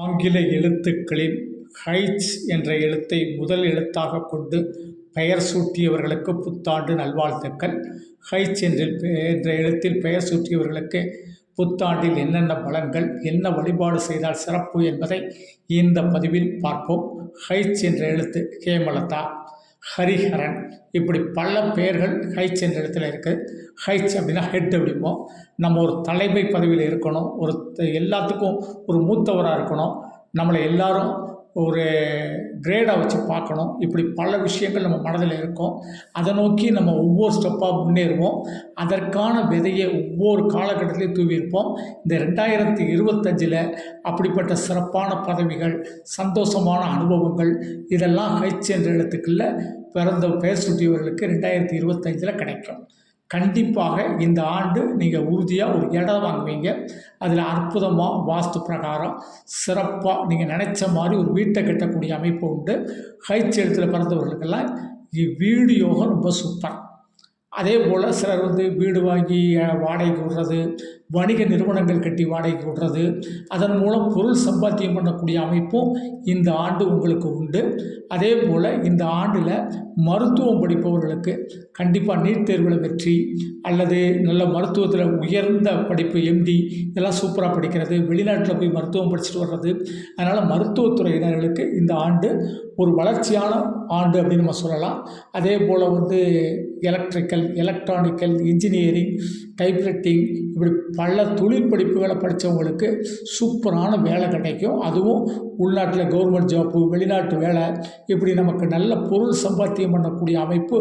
ஆங்கில எழுத்துக்களில் ஹைச் என்ற எழுத்தை முதல் எழுத்தாகக் கொண்டு பெயர் சூட்டியவர்களுக்கு புத்தாண்டு நல்வாழ்த்துக்கள். ஹைச் என்ற என்ற எழுத்தில் பெயர் சூட்டியவர்களுக்கு புத்தாண்டில் என்னென்ன பலன்கள் என்ன வழிபாடு செய்தால் சிறப்பு என்பதை இந்த பதிவில் பார்ப்போம். ஹைச் என்ற எழுத்து ஹேமலதா. ஹரிஹரன். இப்படி பல பெயர்கள் ஹைச் என்ற இடத்துல இருக்குது ஹைச் அப்படின்னா ஹெட் அப்படிம்போம் நம்ம ஒரு தலைமை பதவியில் இருக்கணும். ஒரு எல்லாத்துக்கும் ஒரு மூத்தவராக இருக்கணும். நம்மளை எல்லாரும் ஒரு கிரேடாக வச்சு பார்க்கணும். இப்படி பல விஷயங்கள் நம்ம மனதில் இருக்கும். அதை நோக்கி நம்ம ஒவ்வொரு ஸ்டெப்பாக முன்னேறுவோம். அதற்கான விதையை ஒவ்வொரு காலகட்டத்திலையும் தூவியிருப்போம் இந்த ரெண்டாயிரத்தி இருபத்தஞ்சில் அப்படிப்பட்ட சிறப்பான பதவிகள் சந்தோஷமான அனுபவங்கள் இதெல்லாம் ஹைச் என்ற இடத்துக்குள்ள பிறந்த பெயர் சுட்டியவர்களுக்கு ரெண்டாயிரத்தி இருபத்தஞ்சில் கிடைக்கும். கண்டிப்பாக இந்த ஆண்டு நீங்கள் உறுதியாக ஒரு இடம் வாங்குவீங்க. அதில் அற்புதமாக வாஸ்து பிரகாரம் சிறப்பாக நீங்கள் நினச்ச மாதிரி ஒரு வீட்டை கட்டக்கூடிய அமைப்பு உண்டு. ஹைச் எழுத்தில் பிறந்தவர்களுக்கெல்லாம் வீடு யோகம் ரொம்ப சூப்பர். அதே போல் சிலர் வந்து வீடு வாங்கி வாடகைக்கு விடுறது வணிக நிறுவனங்கள் கட்டி வாடகைக்கு விடுறது. அதன் மூலம் பொருள் சம்பாத்தியம் பண்ணக்கூடிய அமைப்பும் இந்த ஆண்டு உங்களுக்கு உண்டு. அதே போல் இந்த ஆண்டில் மருத்துவம் படிப்பவர்களுக்கு கண்டிப்பாக நீட் தேர்வில் வெற்றி அல்லது நல்ல மருத்துவத்தில் உயர்ந்த படிப்பு எம்டி இதெல்லாம் சூப்பராக படிக்கிறது. வெளிநாட்டில் போய் மருத்துவம் படிச்சுட்டு வர்றது. அதனால் மருத்துவத்துறையினர்களுக்கு இந்த ஆண்டு ஒரு வளர்ச்சியான ஆண்டு அப்படின்னு நம்ம சொல்லலாம். அதே போல் வந்து எலக்ட்ரிக்கல் எலக்ட்ரானிக்கல் இன்ஜினியரிங் டைப்ரைட்டிங் இப்படி பல தொழில் படிப்புகளை படித்தவங்களுக்கு சூப்பரான வேலை கிடைக்கும். அதுவும் உள்நாட்டில் கவர்மெண்ட் ஜாப்பு வெளிநாட்டு வேலை இப்படி நமக்கு நல்ல பொருள் சம்பாத்தியம் பண்ணக்கூடிய அமைப்பு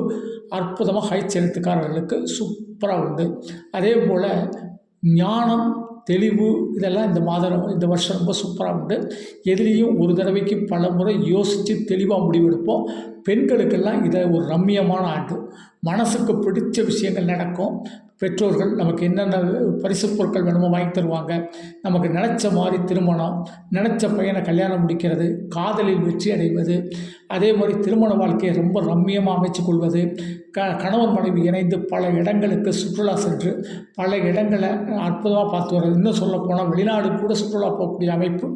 அற்புதமாக ஹைச்செழுத்துக்காரர்களுக்கு சூப்பராக உண்டு. அதே போல் ஞானம் தெளிவு இதெல்லாம் இந்த மாதம் இந்த வருஷம் ரொம்ப சூப்பராக உண்டு. எதுலேயும் ஒரு தடவைக்கு பல முறை யோசித்து தெளிவாக முடிவெடுப்போம். பெண்களுக்கெல்லாம் இதை ஒரு ரம்மியமான ஆண்டு. மனசுக்கு பிடிச்ச விஷயங்கள் நடக்கும். பெற்றோர்கள் நமக்கு என்னென்ன பரிசு பொருட்கள் வேணுமோ வாங்கி தருவாங்க. நமக்கு நினச்ச மாதிரி திருமணம் நினச்ச பையனை கல்யாணம் முடிக்கிறது காதலில் வெற்றி அடைவது அதே மாதிரி திருமண வாழ்க்கையை ரொம்ப ரம்மியமாக அமைச்சு கொள்வது க கணவன் மனைவி இணைந்து பல இடங்களுக்கு சுற்றுலா சென்று பல இடங்களை அற்புதமாக பார்த்து வர்றது. இன்னும் சொல்லப்போனால் வெளிநாடு கூட சுற்றுலா போகக்கூடிய அமைப்பு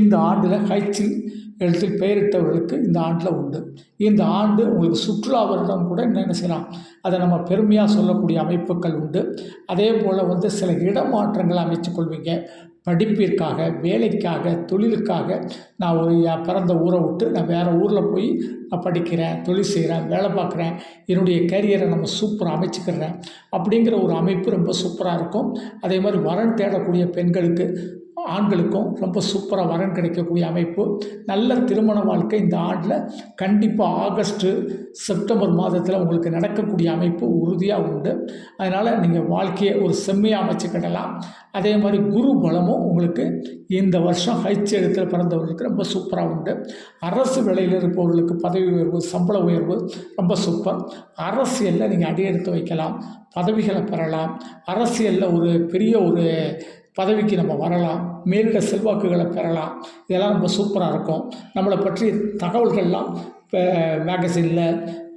இந்த ஆண்டில் ஹைச்சில் எழுத்தில் பெயரிட்டவர்களுக்கு இந்த ஆண்டில் உண்டு. இந்த ஆண்டு உங்களுக்கு சுற்றுலா வருடம் கூட என்னென்ன செய்யலாம்? அதை நம்ம பெருமையாக சொல்லக்கூடிய அமைப்புகள் உண்டு. அதே போல் வந்து சில இடமாற்றங்களை அமைச்சுக்கொள்வீங்க படிப்பிற்காக வேலைக்காக தொழிலுக்காக. நான் ஒரு பிறந்த ஊரை விட்டு நான் வேறு ஊரில் போய் நான் படிக்கிறேன் தொழில் செய்கிறேன் வேலை பார்க்குறேன். என்னுடைய கேரியரை நம்ம சூப்பராக அமைச்சுக்கிறேன். அப்படிங்கிற ஒரு அமைப்பு ரொம்ப சூப்பராக இருக்கும். அதே மாதிரி வரன் தேடக்கூடிய பெண்களுக்கு ஆண்களுக்கும் ரொம்ப சூப்பராக வரன் கிடைக்கக்கூடிய அமைப்பு. நல்ல திருமண வாழ்க்கை இந்த ஆண்டில். கண்டிப்பாக ஆகஸ்ட்டு செப்டம்பர் மாதத்தில் உங்களுக்கு நடக்கக்கூடிய அமைப்பு உறுதியாக உண்டு. அதனால் நீங்கள் வாழ்க்கையை ஒரு செம்மையாக அமைச்சுக்கிடலாம் அதே மாதிரி குரு பலமும் உங்களுக்கு இந்த வருஷம் ஹைச் எழுத்தில் பிறந்தவர்களுக்கு ரொம்ப சூப்பராக உண்டு. அரசு வேலையில் இருப்பவர்களுக்கு பதவி உயர்வு சம்பள உயர்வு ரொம்ப சூப்பர் அரசியலில் நீங்கள் அடியெடுத்து வைக்கலாம். பதவிகளை பெறலாம். அரசியலில் ஒரு பெரிய ஒரு பதவிக்கு நம்ம வரலாம் மேலிட செல்வாக்குகளை பெறலாம். இதெல்லாம் ரொம்ப சூப்பராக இருக்கும். நம்மளை பற்றி தகவல்கள்லாம் இப்போ மேகசினில்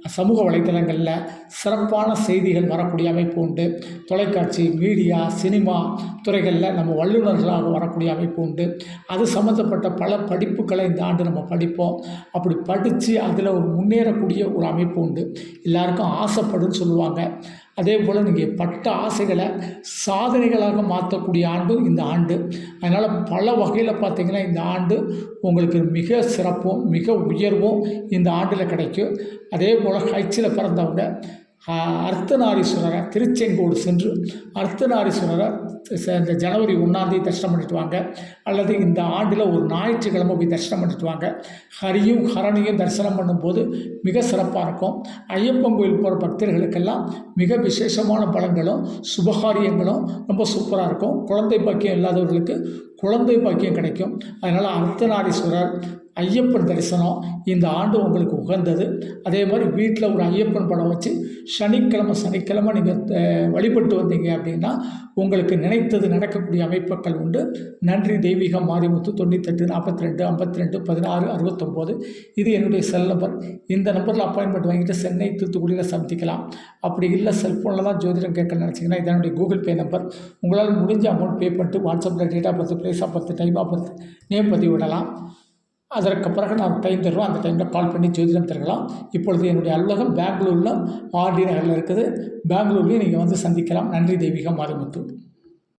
சமூக வலைத்தளங்களில் சிறப்பான செய்திகள் வரக்கூடிய அமைப்பு உண்டு. தொலைக்காட்சி மீடியா சினிமா துறைகளில் நம்ம வல்லுநர்களாக வரக்கூடிய அமைப்பு உண்டு. அது சம்மந்தப்பட்ட பல படிப்புகளை இந்த ஆண்டு நம்ம படிப்போம். அப்படி படித்து அதில் ஒரு முன்னேறக்கூடிய ஒரு அமைப்பு உண்டு. எல்லாருக்கும் ஆசைப்படுன்னு சொல்லுவாங்க. அதே போல் நீங்கள் பட்ட ஆசைகளை சாதனைகளாக மாற்றக்கூடிய ஆண்டும் இந்த ஆண்டு. அதனால் பல வகையில் பார்த்தீங்கன்னா இந்த ஆண்டு உங்களுக்கு மிக சிறப்பும் மிக உயர்வும் இந்த ஆண்டில் கிடைக்கும். அதே போல் ஹைச்சில் பிறந்தவங்க அர்த்தநாரீஸ்வரரை திருச்செங்கோடு சென்று அர்த்தநாரீஸ்வரரை இந்த ஜனவரி ஒன்றாந்தேதி தரிசனம் பண்ணிட்டு வாங்க. அல்லது இந்த ஆண்டில் ஒரு ஞாயிற்றுக்கிழமை போய் தரிசனம் பண்ணிட்டு வாங்க. ஹரியும் ஹரணியும் தரிசனம் பண்ணும்போது மிக சிறப்பாக இருக்கும். ஐயப்பன் கோயில் போகிற பக்தர்களுக்கெல்லாம் மிக விசேஷமான பலன்களும் சுபகாரியங்களும் ரொம்ப சூப்பராக இருக்கும். குழந்தை பாக்கியம் இல்லாதவர்களுக்கு குழந்தை பாக்கியம் கிடைக்கும். அதனால் அர்த்தநாரீஸ்வரர் ஐயப்பன் தரிசனம் இந்த ஆண்டு உங்களுக்கு உகந்தது. அதே மாதிரி வீட்டில் ஒரு ஐயப்பன் படம் வச்சு சனிக்கிழமை சனிக்கிழமை நீங்கள் வழிபட்டு வந்தீங்க அப்படின்னா உங்களுக்கு நினைத்தது நடக்கக்கூடிய அமைப்புகள் உண்டு. நன்றி தெய்வீகம் மாரிமுத்து தொண்ணூத்தெட்டு நாற்பத்தி ரெண்டு ஐம்பத்தி ரெண்டு பதினாறு அறுபத்தொம்போது. இது என்னுடைய செல் நம்பர். இந்த நம்பரில் அப்பாயின்மெண்ட் வாங்கிட்டு சென்னை தூத்துக்குடியில் சந்திக்கலாம். அப்படி இல்லை செல்ஃபோனில் தான் ஜோதிடம் கேட்க நினச்சிங்கன்னா இது என்னுடைய கூகுள் பே நம்பர். உங்களால் முடிஞ்ச அமௌண்ட் பே பண்ணிட்டு வாட்ஸ்அப்பில் date of birth place of birth time of birth name பதிவிடலாம். அதற்கு பிறகு நான் டைம் தருவோம். அந்த டைமில் கால் பண்ணி ஜோதிடம் தருகலாம். இப்பொழுது என்னுடைய அலுவலகம் பெங்களூரில் ஆர்டி நகரில் இருக்குது. பெங்களூர்லேயும் நீங்கள் வந்து சந்திக்கலாம். நன்றி தெய்வீகம் மாரிமுத்து